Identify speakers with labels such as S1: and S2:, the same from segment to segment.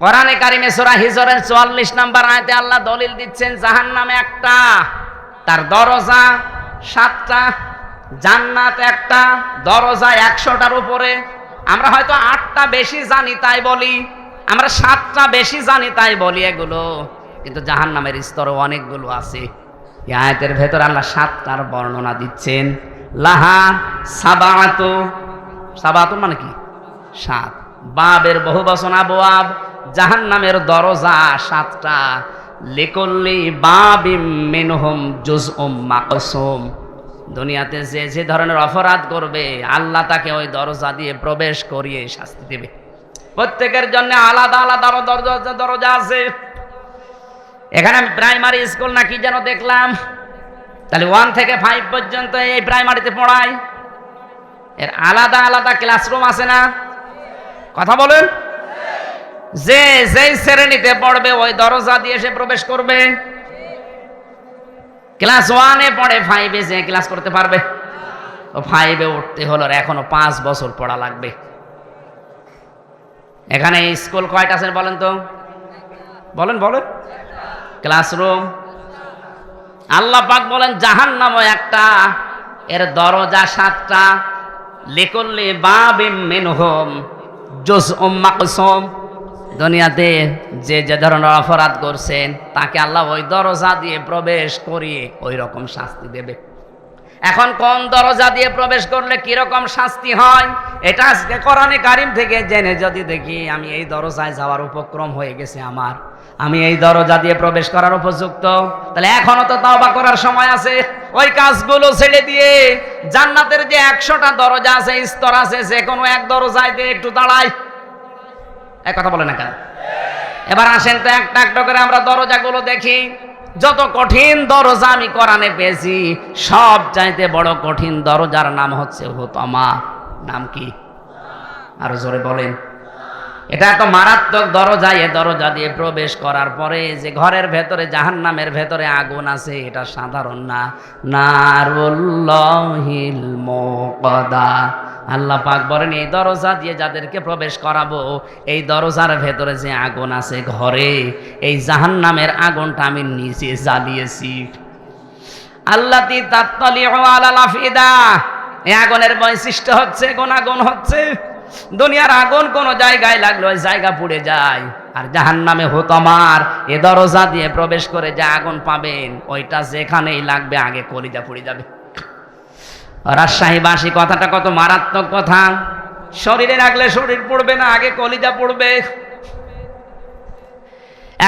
S1: কোরআনে কারিমে সূরা হিজরের 44 নাম্বার আয়াতে আল্লাহ দলিল দিচ্ছেন, জাহান্নামে একটা, তার দরজা সাতটা, জান্নাত একটা, দরজা একশোটার উপরে। আমরা হয়তো আটটা বেশি জানি তাই বলি, আমরা সাতটা বেশি জানি তাই বলি এগুলো, কিন্তু জাহান্নামের স্তরও অনেকগুলো আছে। এই আয়াতের ভেতর আল্লাহ সাতটার বর্ণনা দিচ্ছেন, লাহা সাবাতু সাবাতু মানে কি? সাত। বাবের বহু বচন আবওয়াব জাহান্নামের দরজা সাতটা। লিকুল্লি বাবিম মিনহুম জুজউম মাকসুম। দুনিয়াতে যে যে ধরনের অপরাধ করবে, আল্লাহ তাকে ওই দরজা দিয়ে প্রবেশ করিয়ে শাস্তি দেবে। প্রত্যেকের জন্য আলাদা আলাদা দরজা দরজা আছে। এখানে আমি প্রাইমারি স্কুল না কি যেন দেখলাম। তাহলে ওয়ান থেকে ফাইভ পর্যন্ত এই প্রাইমারিতে পড়ায়। এর আলাদা আলাদা ক্লাসরুম আছে না? কথা বলেন। যে যেই শ্রেণীতে পড়বে, ওই দরজা দিয়ে সে প্রবেশ করবে। ক্লাস ওয়ানে পড়ে ফাইভে যে ক্লাস করতে পারবে। ফাইভে উঠতে হলো এখনও পাঁচ বছর পড়া লাগবে। এখানে স্কুল কয়টা আছে বলেন তো? বলেন বলেন। ক্লাসরুম। আল্লাহ পাক বলেন জাহান নামও একটা, এর দরজা সাতটা। লিকুল্লি বাবিম মিনহুম জুস মাকসুম। দুনিয়াতে যে যে ধরনের অপরাধ করছেন, তাকে আল্লাহ ওই দরজা দিয়ে প্রবেশ করিয়ে ওই রকম শাস্তি দেবে। এখন কোন দরজা দিয়ে প্রবেশ করলে কীরকম শাস্তি হয়, এটা আজকে কোরআনে কারিম থেকে জেনে যদি দেখি, আমি এই দরজায় যাওয়ার উপক্রম হয়ে গেছে আমার। আমি এই দরজা দিয়ে প্রবেশ করার উপযুক্ত। তাহলে এখনও তো তাওবা করার সময় আছে। ওই কাজগুলো ছেড়ে দিয়ে জান্নাতের যে একশোটা দরজা আছে, স্তর আছে যে কোনো এক দরজায় দিয়ে একটু দাঁড়ায় এক কথা বলে না কেন? এবার আসেন তো একটা একটা করে আমরা দরজাগুলো দেখি। যত কঠিন দরজা আমি কোরআনে পেয়েছি, সব চাইতে বড় কঠিন দরজার নাম হচ্ছে হুতমা। নাম কি? আরও জোরে বলেন। এটা এত মারাত্মক দরজা, এ দরজা দিয়ে প্রবেশ করার পরে যে ঘরের ভেতরে, জাহান্নামের ভেতরে আগুন আছে, এটা সাধারণ না। নারুল্লাহিল মুকদা আল্লাহ পাক বলেন, এই দরজা দিয়ে যাদেরকে প্রবেশ করাবো, এই দরজার ভেতরে যে আগুন আছে ঘরে, এই জাহান্নামের আগুনটা আমি নিজে জ্বালিয়েছি। আল্লাহ এই আগুনের বৈশিষ্ট্য হচ্ছে, গুণাগুণ হচ্ছে। দুনিয়ার আগুন কোন জায়গায় লাগল, ওই জায়গা পুড়ে যায়। আর জাহান নামে হতমার এ দরজা দিয়ে প্রবেশ করে যে আগুন পাবেন, ওইটা যেখানেই লাগবে, আগে কলিজা পুড়ে যাবে। রাজশাহীবাসী কথাটা কত মারাত্মক কথা। শরীরে রাখলে শরীর পড়বে না, আগে কলিজা পড়বে।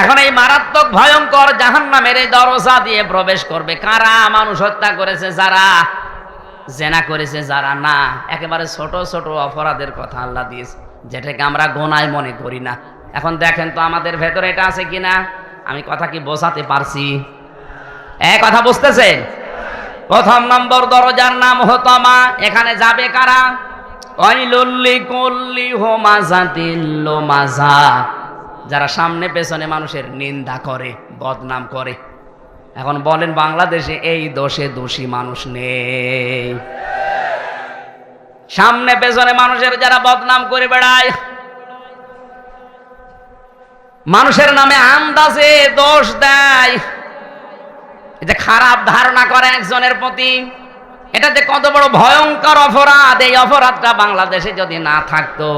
S1: এখন এই মারাত্মক, ভয়ঙ্কর জাহান নামের এই দরজা দিয়ে প্রবেশ করবে। কারা মানুষ হত্যা করেছে, যারা জেনা করেছে, যারা না, একেবারে ছোট ছোট অপরাধের কথা আল্লাহ দিয়েছে, যেটাকে আমরা গোনায় মনে করি না। এখন দেখেন তো আমাদের ভেতরে এটা আছে কিনা? আমি কথা কি বোঝাতে পারছি? এক কথা বুঝতেছেন? প্রথম নম্বর দরজার নাম হতমা এখানে যাবে কারা? ওয়াইলুল্লি কুল্লি হোমাজাতিল মাজা যারা সামনে পেছনে মানুষের নিন্দা করে, বদনাম করে। এখন বলেন বাংলাদেশে এই দোষে দোষী মানুষ নেই। সামনে পেছনে মানুষের যারা বদনাম করে বেড়ায়, মানুষের নামে আন্দাজে দোষ দেয়। যে খারাপ ধারণা করে একজনের প্রতি এটা যে কত বড় ভয়ঙ্কর অপরাধ। এই অপরাধটা বাংলাদেশে যদি না থাকতো,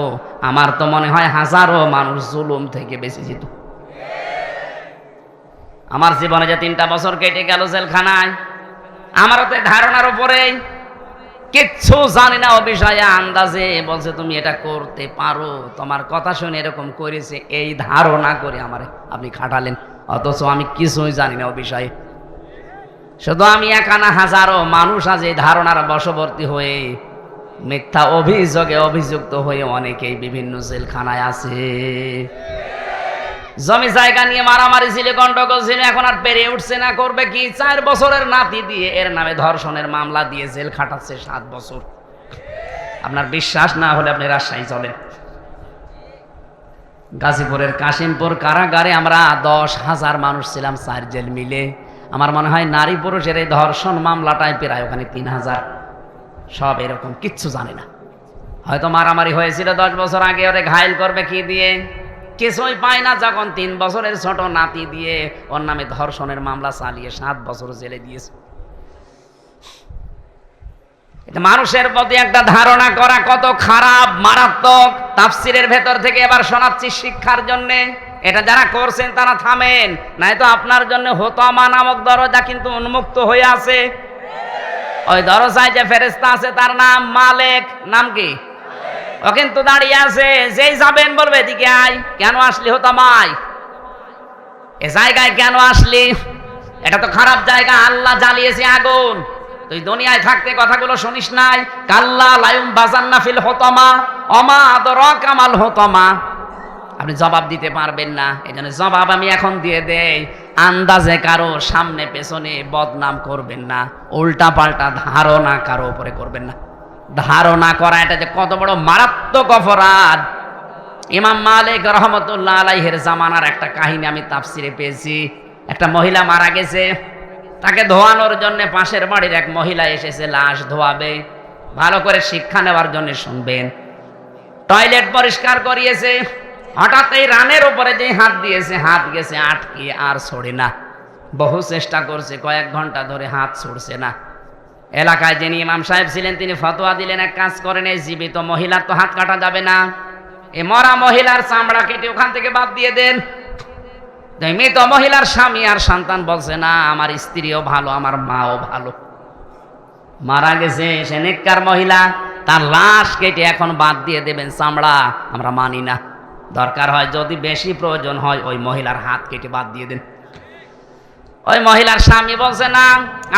S1: আমার তো মনে হয় হাজারো মানুষ জুলুম থেকে বেঁচে যেত। আমার জীবনে যে তিনটা বছর কেটে গেল জেলখানায়, আমারও তো ধারণার উপরে। কিচ্ছু জানি না ও বিষয়ে আন্দাজে, বলছে, তুমি এটা করতে পারো, তোমার কথা শুনে এরকম করেছে, এই ধারণা করে আমার আপনি খাটালেন। অথচ আমি কিছুই জানি না ও বিষয়ে। শুধু আমি একানা হাজারো মানুষ আজ এই ধারণার বশবর্তী হয়ে মিথ্যা অভিযোগে অভিযুক্ত হয়ে অনেকেই বিভিন্ন জেলখানায় আছে। জমি জায়গা নিয়ে মারামারি ছিল গন্ডগোল ছিল এখন আর পেরে উঠছে না, করবে কি? চার বছরের নাতি দিয়ে এর নামে ধর্ষণের মামলা দিয়ে জেল খাটাচ্ছে সাত বছর। আপনার বিশ্বাস না হলে আপনি রাজশাহী চলেন। গাজীপুরের কাশিমপুর কারাগারে আমরা দশ হাজার মানুষ ছিলাম, চার জেল মিলে। আমার মনে হয় নারী পুরুষের এই ধর্ষণ মামলাটায় প্রায় ওখানে তিন হাজার। সব এরকম, কিচ্ছু জানে না। হয়তো মারামারি হয়েছিল দশ বছর আগে, ওরে ঘায়ল করবে কি দিয়ে? কিছুই পায় না যখন তিন বছরের ছোট নাতি দিয়ে ওর নামে ধর্ষণের মামলা চালিয়ে সাত বছর জেলে দিয়েছে। মানুষের প্রতি একটা ধারণা করা কত খারাপ, মারাত্মক। তাফসিরের ভেতর থেকে এবার শোনাচ্ছি শিক্ষার জন্য। এটা যারা করছেন তারা থামেন। নাই তো আপনার জন্য হোতামা নামক দরজা কিন্তু উন্মুক্ত হয়ে আছে। ওই দরজায় যে ফেরেস্তা আছে তার নাম মালেক। নাম কি? ও কিন্তু দাঁড়িয়ে আছে। যেই যাবেন বলবে, এদিকে আয়। কেন আসলি হতামাই এ জায়গায় কেন আসলি? এটা তো খারাপ জায়গা। আল্লাহ জ্বালিয়েছে আগুন। তুই দুনিয়ায় থাকতে কথাগুলো শুনিস নাই? কাল্লা লায়ুম বাজান্না ফিল হতমা, অমা আদর কামাল হতমা। আপনি জবাব দিতে পারবেন না। এই জন্য জবাব আমি এখন দিয়ে দেই। আন্দাজে কারও সামনে, পেছনে বদনাম করবেন না। উল্টা পাল্টা ধারণা কারও উপরে করবেন না। ধারণা করা এটা যে কত বড় মারাত্মক অপরাধ। ইমাম মালিক রহমতুল্লাহ আলাইহের জামানার একটা কাহিনী আমি তাফসিরে পেয়েছি। একটা মহিলা মারা গেছে। তাকে ধোয়ানোর জন্য পাশের বাড়ির এক মহিলা এসেছে, লাশ ধোয়াবে। ভালো করে শিক্ষা নেওয়ার জন্য শুনবেন। টয়লেট পরিষ্কার করিয়েছে। হঠাৎ এই রানের উপরে যে হাত দিয়েছে, হাত গেছে আটকে আর ছড়ে না। বহু চেষ্টা করছে, কয়েক ঘণ্টা ধরে হাত ছড়ছে না। এলাকায় যিনি ইমাম সাহেব ছিলেন, তিনি ফতোয়া দিলেন, এক কাজ করেন, এই জীবিত মহিলার তো হাত কাটা যাবে না। এ মরা মহিলার চামড়া কেটে ওখান থেকে বাদ দিয়ে দেন। মৃত মহিলার স্বামী আর সন্তান বলছে, না, আমার স্ত্রীও ভালো, আমার মাও ভালো। মারা গেছে, সে নেককার মহিলা, তার লাশ কেটে এখন বাদ দিয়ে দেবেন, চামড়া আমরা মানি না। দরকার হয়, যদি বেশি প্রয়োজন হয়, ওই মহিলার হাত কেটে বাদ দিয়ে দেন। ওই মহিলার স্বামী বলছে, না,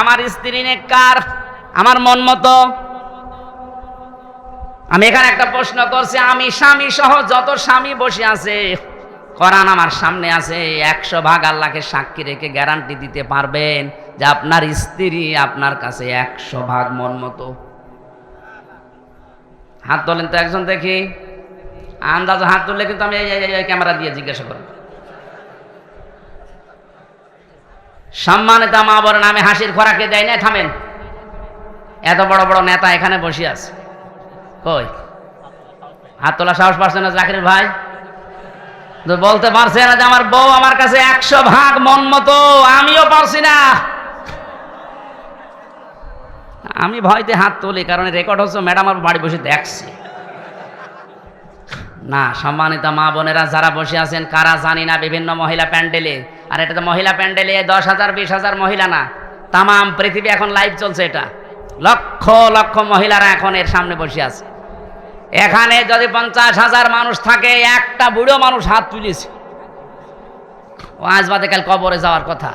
S1: আমার স্ত্রী নেককার, আমার মন মতো। আমি এখানে একটা প্রশ্ন করছি, আমি স্বামী সহ যত স্বামী বসে আছে, কোরআন আমার সামনে আছে, একশো ভাগ আল্লাহকে সাক্ষী রেখে গ্যারান্টি দিতে পারবেন যে আপনার স্ত্রী আপনার কাছে একশো ভাগ মন মতো? হাত তোলেন তো একজন দেখি। আন্দাজ হাত তুললে কিন্তু আমি ক্যামেরা দিয়ে জিজ্ঞাসা করব। সম্মানিত মা বলেন আমি হাসির খোরাকে দেয় না থামেন। এত বড় বড় নেতা এখানে বসে আছে। কই? হাত তোলা সাহস পাচ্ছে না জাকির ভাই? বলতে পারছে না যে আমার বউ আমার কাছে একশো ভাগ মন মতো, আমিও পারছি না। আমি ভয়তে হাত তুলি, কারণ রেকর্ড হচ্ছে ম্যাডাম আমার বাড়ি বসে দেখছে। না, সম্মানিত মা বোনেরা, যারা বসে আছেন, কারা জানি না বিভিন্ন মহিলা প্যান্ডেলে। আর এটা তো মহিলা প্যান্ডেলে, দশ হাজার, বিশ হাজার মহিলা না। তামাম পৃথিবী এখন লাইভ চলছে এটা। লক্ষ লক্ষ মহিলারা এখন এর সামনে বসে আছে। এখানে যদি পঞ্চাশ হাজার মানুষ থাকে, একটা বুড়ো মানুষ হাত তুলেছে। ও আজ বাদে কাল কবরে যাওয়ার কথা।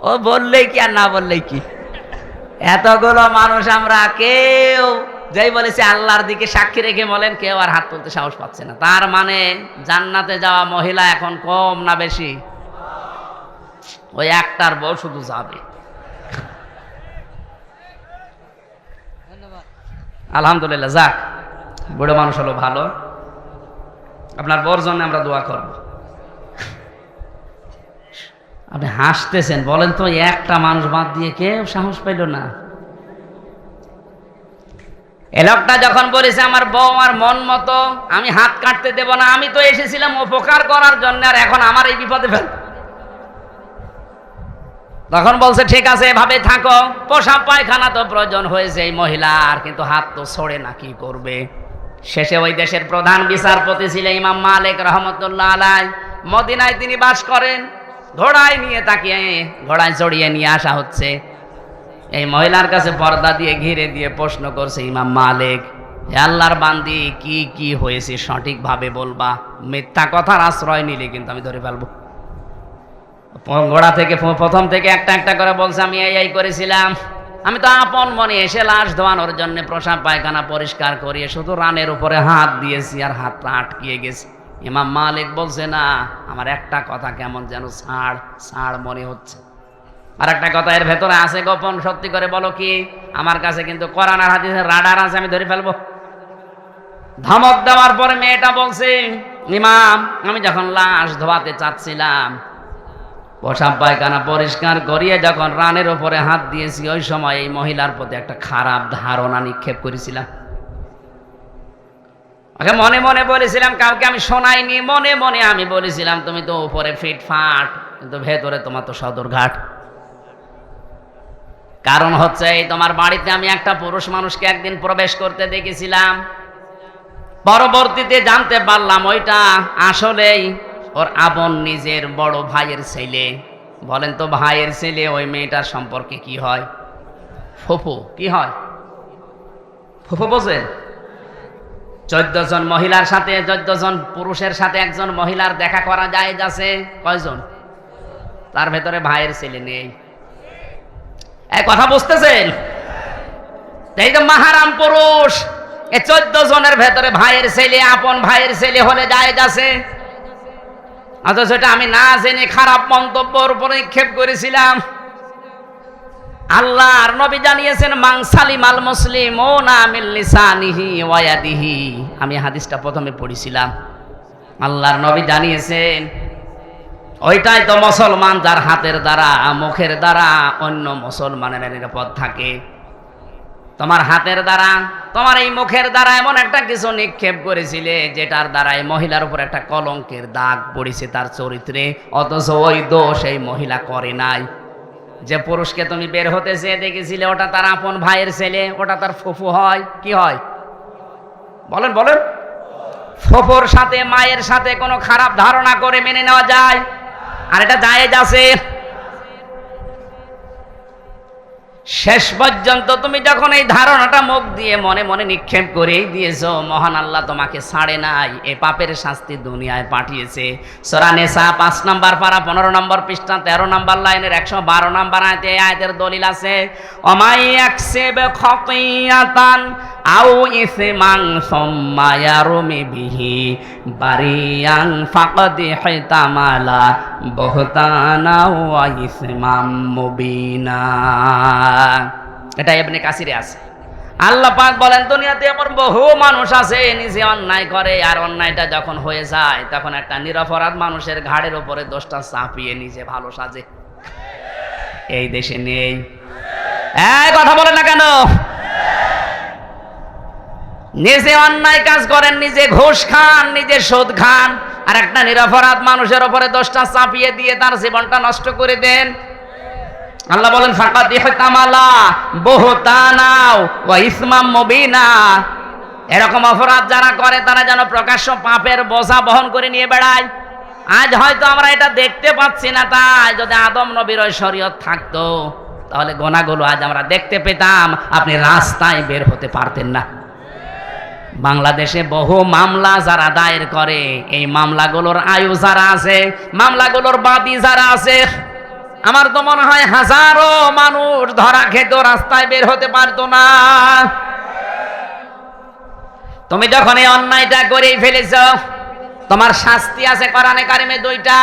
S1: ও- বললেই কি আর না বললেই কি? এতগুলো মানুষ আমরা কেউ যেই বলেছে আল্লাহর দিকে সাক্ষী রেখে বলেন, কেউ আর হাত তুলতে সাহস পাচ্ছে না। তার মানে জান্নাতে যাওয়া মহিলা এখন কম না বেশি? ওই একটার বউ শুধু যাবে। আলহামদুলিল্লাহ, যাক, বুড়ো মানুষ হলো ভালো। আপনার বর জন্য আমরা দোয়া করব। আপনি হাসতেছেন, বলেন তো, একটা মানুষ বাদ দিয়ে কেউ সাহস পাইল না? এ যখন বলেছে, আমার বউ আমার মন মতো, আমি হাত কাটতে দেব না, আমি তো এসেছিলাম উপকার করার জন্য, আর এখন আমার এই বিপদে ফেল তখন বলছে, ঠিক আছে, এভাবে থাকো, পোশাক পায়খানা তো প্রয়োজন হয়েছে এই মহিলার, কিন্তু হাত তো ছড়ে না, কি করবে? শেষে ওই দেশের প্রধান বিচারপতি ছিলেন ইমাম মালিক রহমতুল্লাহ আলাই। মদিনায় তিনি বাস করেন, ঘোড়ায় নিয়ে তাকিয়ে, ঘোড়ায় চড়িয়ে নিয়ে আসা হচ্ছে। এই মহিলার কাছে পর্দা দিয়ে ঘিরে দিয়ে প্রশ্ন করছে ইমাম মালিক আল্লাহর বান্দি, কি কি হয়েছে? সঠিকভাবে বলবা। মিথ্যা কথার আশ্রয় নিলে কিন্তু আমি ধরে ফেলব। ঘোড়া থেকে, প্রথম থেকে একটা একটা করে বলছে, আমি এই এই করেছিলাম। আমি তো আপন মনে এসে লাশ ধোয়ানোর জন্য প্রসাব পায়খানা পরিষ্কার করিয়ে শুধু রানের উপরে হাত দিয়েছি আর হাতটা আটকিয়ে গেছে। ইমাম মালিক বলছে, না, আমার একটা কথা কেমন যেন ছাড় ছাড় মনে হচ্ছে। আর একটা কথা, এর ভেতরে আছে গোপন, সত্যি করে বলো কি? আমার কাছে কিন্তু কোরআন আর হাদিসের রাডার আছে, আমি ধরে ফেলব। ধমক দেওয়ার পরে মেয়েটা বলছে, ইমাম, আমি যখন লাশ ধোয়াতে চাচ্ছিলাম, পোশাক পায়খানা পরিষ্কার করিয়ে যখন রানের ওপরে হাত দিয়েছি, ওই সময় এই মহিলার প্রতি একটা খারাপ ধারণা নিক্ষেপ করেছিলাম। ওকে মনে মনে বলেছিলাম, কাউকে আমি শোনাইনি, মনে মনে আমি বলেছিলাম, তুমি তো উপরে ফিটফাট, কিন্তু ভেতরে তোমার তো সদরঘাট। কারণ হচ্ছে এই তোমার বাড়িতে আমি একটা পুরুষ মানুষকে একদিন প্রবেশ করতে দেখেছিলাম। পরবর্তীতে জানতে পারলাম ওইটা আসলেই ওর আপন নিজের বড় ভাইয়ের ছেলে। বলেন তো ভাইয়ের ছেলে ওই মেয়েটার সম্পর্কে কি হয়? ফুফু, কি হয়? ফুফু বোঝেন চোদ্দ জন মহিলার সাথে, চোদ্দ জন পুরুষের সাথে একজন মহিলার দেখা করা যায় যাচ্ছে। কয়জন? তার ভেতরে ভাইয়ের ছেলে নেই। কথা বুঝতেছেন? এই তো মাহারাম পুরুষ, এ চোদ্দ জনের ভেতরে ভাইয়ের ছেলে, আপন ভাইয়ের ছেলে হলে যায় যাচ্ছে অথচ এটা আমি না জেনে খারাপ মন্তব্যর উপরে করেছিলাম। আল্লাহ আর নবী জানিয়েছেন মাংসালি মাল মুসলিম ও না মিল্লিসানিহি ওয়াদিহি আমি হাদিসটা প্রথমে পড়েছিলাম। আল্লাহর নবী জানিয়েছেন ওইটাই তো মুসলমান যার হাতের দ্বারা, মুখের দ্বারা অন্য মুসলমানের নিরাপদ থাকে। তোমার হাতের দ্বারা, তোমার এই মুখের দ্বারা এমন একটা কিছু নিক্ষেপ করেছিলে, যেটার দ্বারা এই মহিলার উপর একটা কলঙ্কের দাগ পড়েছে তার চরিত্রে। অথচ ওই দোষ এই মহিলা করে নাই। যে পুরুষকে তুমি বের হতে চেয়ে দেখেছিলে, ওটা তার আপন ভাইয়ের ছেলে, ওটা তার ফুফু হয়, কি হয়? বলেন বলেন। ফুফুর সাথে, মায়ের সাথে কোনো খারাপ ধারণা করে মেনে নেওয়া যায়? আর এটা জায়েজ আছে। শেষ পর্যন্ত তুমি যখন এই ধারণাটা মুখ দিয়ে মনে মনে নিক্ষেপ করেই দিয়েছ, মহান আল্লাহ তোমাকে ছাড়ে নাই, এ পাপের শাস্তি দুনিয়ায় পাঠিয়েছে। সোরা পাঁচ নাম্বার পারা, পনেরো নম্বর পৃষ্ঠা, তেরো নাম্বার লাইনের একশো বারো নাম্বার আয়তে আয়তের দলিল আছে, অমাই খতিয়াতান আও ইসমাং সম্মায়ারুমি বিহি বারিয়াং ফাকদি হিতামালা বহতানা ওয়া ইসমাম মুবিনা। এটা এমনি কাসিরে আছে। আল্লাহ পাক বলেন, দুনিয়াতে এমন বহু মানুষ আছে, নিজে অন্যায় করে আর অন্যায়টা যখন হয়ে যায়, তখন একটা নিরপরাধ মানুষের ঘাড়ের উপরে দোষটা চাপিয়ে নিজে ভালো সাজে। এই দেশে নেই। কথা বলে না কেন? নিজে অন্যায় কাজ করেন, নিজে ঘুষ খান, নিজে সুদ খান, আর একটা নিরপরাধ মানুষের উপরে দোষটা চাপিয়ে দিয়ে তার জীবনটা নষ্ট করে দেন। আল্লাহ বলেন ফাঁকা দিয়ে তামালা বহুতানাও ওয়া ইসমাম মুবিনা। এরকম অপরাধ যারা করে, তারা যেন প্রকাশ্য পাপের বোঝা বহন করে নিয়ে বেড়ায়। আজ হয়তো আমরা এটা দেখতে পাচ্ছি না, তাই যদি আদম নবীর শরীয়ত থাকতো, তাহলে গোনাগুলো আজ আমরা দেখতে পেতাম। আপনি রাস্তায় বের হতে পারতেন না। বাংলাদেশে বহু মামলা যারা দায়ের করে, এই মামলাগুলোর আয়ু যারা আছে, মামলাগুলোর বাদী যারা আছে আমার তো মনে হয় হাজারো মানুষ ধরা খেত, রাস্তায় বের হতে পারতো না। তুমি যখন এই অন্যায়টা করেই ফেলেছ, তোমার শাস্তি আছে কোরআনে কারিমে দুইটা।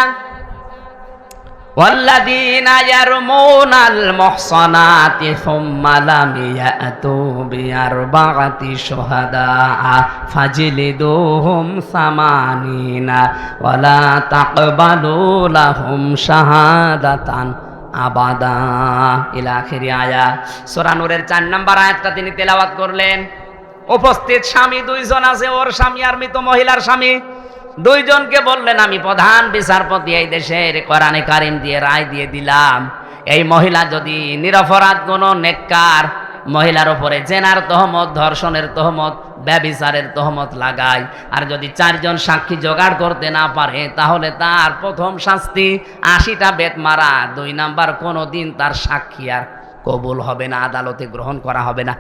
S1: والذين يرمون المحصنات ثم لم يأتوا بأربعة شهداء فاجلدوهم ثمانين ولا تقبلوا لهم شهادة আবাদা ইলা আখিরি আয়া সূরা নূরের 4 নাম্বার আয়াতটা তিনি তেলাওয়াত করলেন উপস্থিত স্বামী দুইজন আছে ওর স্বামী আর মৃত মহিলার স্বামী দুইজনকে বললেন, আমি প্রধান বিচারপতি এই দেশের কোরআনে কারিম দিয়ে রায় দিয়ে দিলাম। এই মহিলা যদি নিরপরাধ কোনো নেককার মহিলার উপরে জেনার তহমত, ধর্ষণের তহমত, ব্যবিচারের তহমত লাগায়, আর যদি চারজন সাক্ষী জোগাড় করতে না পারে, তাহলে তার প্রথম শাস্তি আশিটা বেত মারা, দুই নাম্বার কোনো দিন তার সাক্ষী আর কবুল হবে না, আদালতে গ্রহণ করা হবে না।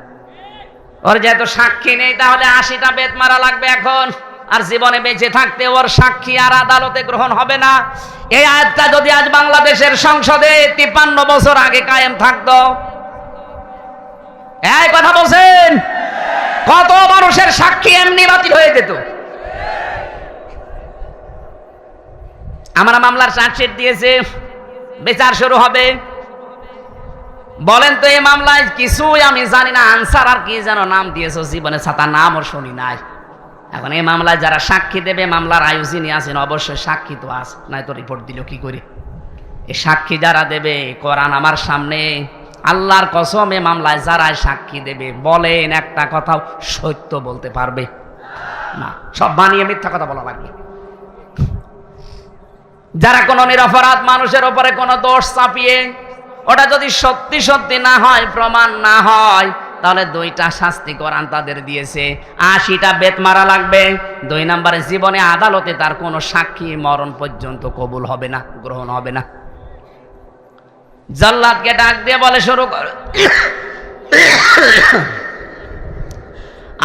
S1: ওর যেহেতু সাক্ষী নেই, তাহলে আশিটা বেত মারা লাগবে এখন। আর জীবনে বেঁচে থাকতে ওর সাক্ষী আর আদালতে গ্রহণ হবে না। এই আয়াতটা যদি আজ বাংলাদেশের সংসদে তিপ্পান্ন বছর আগে কায়েম থাকতো। এই কথা বলছেন? কত মানুষের সাক্ষী এমনি বাতিল হয়ে যেত। আমরা মামলার চার্জশিট দিয়েছে। বিচার শুরু হবে। বলেন তো এই মামলায় কিছুই আমি জানি না। আনসার আর কি যেন নাম দিয়েছ, জীবনে ছাতা নামও শুনি নাই। এখন এই মামলায় যারা সাক্ষী দেবে, মামলার আয়ু যিনি আছেন অবশ্যই সাক্ষী তো আস নাই তো রিপোর্ট দিল কি করে? এই সাক্ষী যারা দেবে, কোরআন আমার সামনে, আল্লাহর কসমে মামলায় যারা সাক্ষী দেবে, বলেন একটা কথাও সত্য বলতে পারবে? না, সব বানিয়ে মিথ্যা কথা বলা লাগবে। যারা কোনো নিরপরাধ মানুষের ওপরে কোনো দোষ চাপিয়ে, ওটা যদি সত্যি সত্যি না হয়, প্রমাণ না হয় তাহলে দুইটা শাস্তি কোরআন তাদের দিয়েছে। আশিটা বেত মারা লাগবে। দুই নম্বরে জীবনে আদালতে তার কোনো সাক্ষী মরণ পর্যন্ত কবুল হবে না, গ্রহণ হবে না। জল্লাদকে ডাক দিয়ে বলে শুরু কর।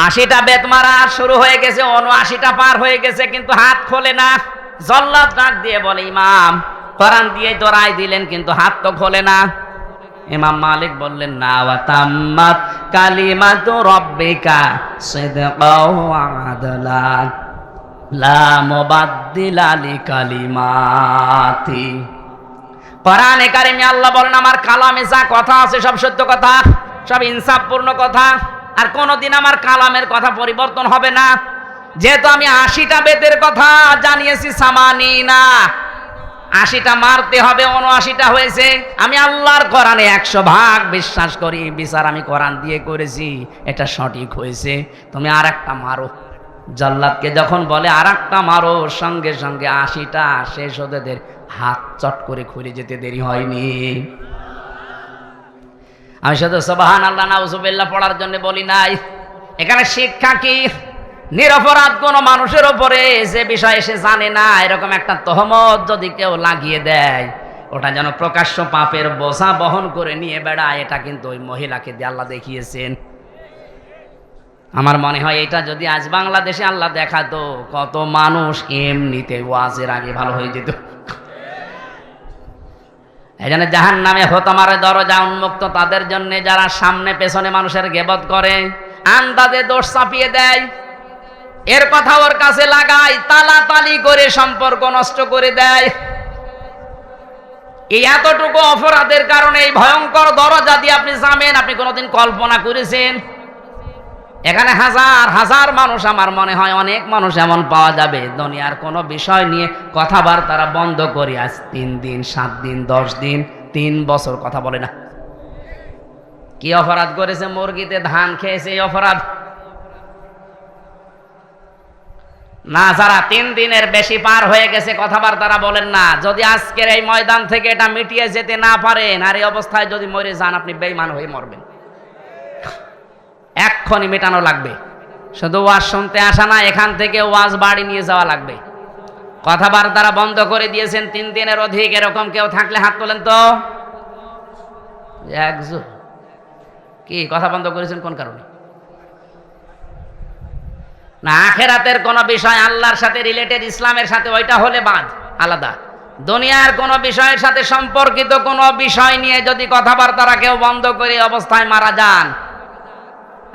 S1: আশিটা বেত মারা শুরু হয়ে গেছে, উনআশিটা পার হয়ে গেছে, কিন্তু হাত খোলে না। জল্লাদ ডাক দিয়ে বলে, ইমাম, কোরআন দিয়ে তো রায় দিলেন, কিন্তু হাত তো খোলে না। ইমাম মালিক বললেন, না ওয়া তাম্মাত কালিমাতু রাব্বিকা সিদকাও আদলা লা মুবাদ্দিলা লিকালিমাতি। কোরআনে কারিমে আল্লাহ বলেন, আমার কালামে যা কথা আছে সব সত্য কথা, সব ইনসাফপূর্ণ কথা, আর কোনোদিন আমার কালামের কথা পরিবর্তন হবে না। যেহেতু আমি আশিটা বেদের কথা জানিয়েছি সামানি না আশিটা মারতে হবে, উনআশিটা হয়েছে। আমি আল্লাহর কোরআনে একশো ভাগ বিশ্বাস করি, বিচার আমি কোরআন দিয়ে করেছি, এটা সঠিক হয়েছে। তুমি আর একটা মারো। জল্লাদকে যখন বলে আর একটা মারো, সঙ্গে সঙ্গে আশিটা শেষ ওদের হাত চট করে খুলে যেতে দেরি হয়নি। আমি শুধু সবাহান আল্লাহ নাউজুবিল্লাহ পড়ার জন্য বলি নাই। এখানে শিক্ষা কি? নিরপরাধ কোনো মানুষের ওপরে যে বিষয় সে জানে না, এরকম একটা তহমত যদি কেউ লাগিয়ে দেয়, ওটা যেন প্রকাশ্য পাপের বোঝা বহন করে নিয়ে বেড়ায়, এটা কিন্তু ওই মহিলাকে দিয়ে আল্লাহ দেখিয়েছেন। আমার মনে হয় এটা যদি আজ বাংলাদেশে আল্লাহ দেখাতো, কত মানুষ এমনিতে ওয়াজের আগে ভালো হয়ে যেত। এই জন্য জাহান নামে হতমারে দরজা উন্মুক্ত, তাদের জন্য যারা সামনে পেছনে মানুষের গেবত করে, আন্দাজে দোষ চাপিয়ে দেয়। এর কথা ওর কাছে লাগায় তালা তালি করে সম্পর্ক নষ্ট করে দেয়। এই এতটুকু অপরাধের কারণে এই ভয়ঙ্কর দরজা দিয়ে আপনি যাবেন আপনি কোনোদিন কল্পনা করেছেন? এখানে হাজার হাজার মানুষ আমার মনে হয়, অনেক মানুষ এমন পাওয়া যাবে, দুনিয়ার কোনো বিষয় নিয়ে কথাবার্তারা বন্ধ করি আজ তিন দিন, সাত দিন, দশ দিন, তিন বছর কথা বলে না। কি অপরাধ করেছে? মুরগিতে ধান খেয়েছে এই অপরাধ? না, যারা তিন দিনের বেশি পার হয়ে গেছে কথাবার্তারা বলেন না। যদি আজকের এই ময়দান থেকে এটা মিটিয়ে যেতে না পারেন, আর এই অবস্থায় যদি মরে যান, আপনি বেইমান হয়ে মরবেন। এক্ষণি মেটানো লাগবে। শুধু ওয়াজ শুনতে আসা না, এখান থেকে ওয়াজ বাড়ি নিয়ে যাওয়া লাগবে। কথাবার্তারা বন্ধ করে দিয়েছেন, তিন দিনের অধিক, এরকম কেউ থাকলে হাত তোলেন তো? একজন। কি, কথা বন্ধ করেছেন কোন কারণে? না, আখেরাতের কোন বিষয় আল্লাহর সাথে রিলেটেড ইসলামের সাথে, ওইটা হলে বাদ, আলাদা। দুনিয়ার কোন বিষয়ের সাথে সম্পর্কিত কোন বিষয় নিয়ে যদি কথাবার্তারা কেউ বন্ধ করে অবস্থায় মারা যান,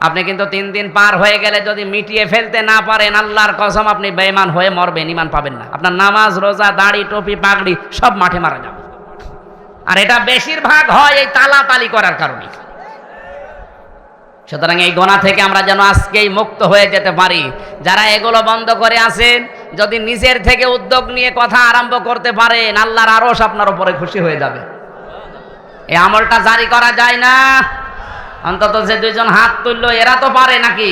S1: আপনি কিন্তু তিন দিন পার হয়ে গেলে যদি মিটিয়ে ফেলতে না পারেন, আল্লাহর কসম আপনি বেঈমান হয়ে মরবেন ইমান পাবেন না। আপনার নামাজ, রোজা, দাড়ি, টুপি, পাগড়ি সব মাঠে মারা যাবে। আর এটা বেশিরভাগ হয় এই তালাতালি করার কারণে। সুতরাং এই গোনা থেকে আমরা যেন আজকেই মুক্ত হয়ে যেতে পারি। যারা এগুলো বন্ধ করে আসেন যদি নিজের থেকে উদ্যোগ নিয়ে কথা আরম্ভ করতে পারেন, আল্লাহর আরস আপনার উপরে খুশি হয়ে যাবে। এই আমলটা জারি করা যায় না। অন্তত যে দুজন হাত তুললো, এরা তো পারে নাকি?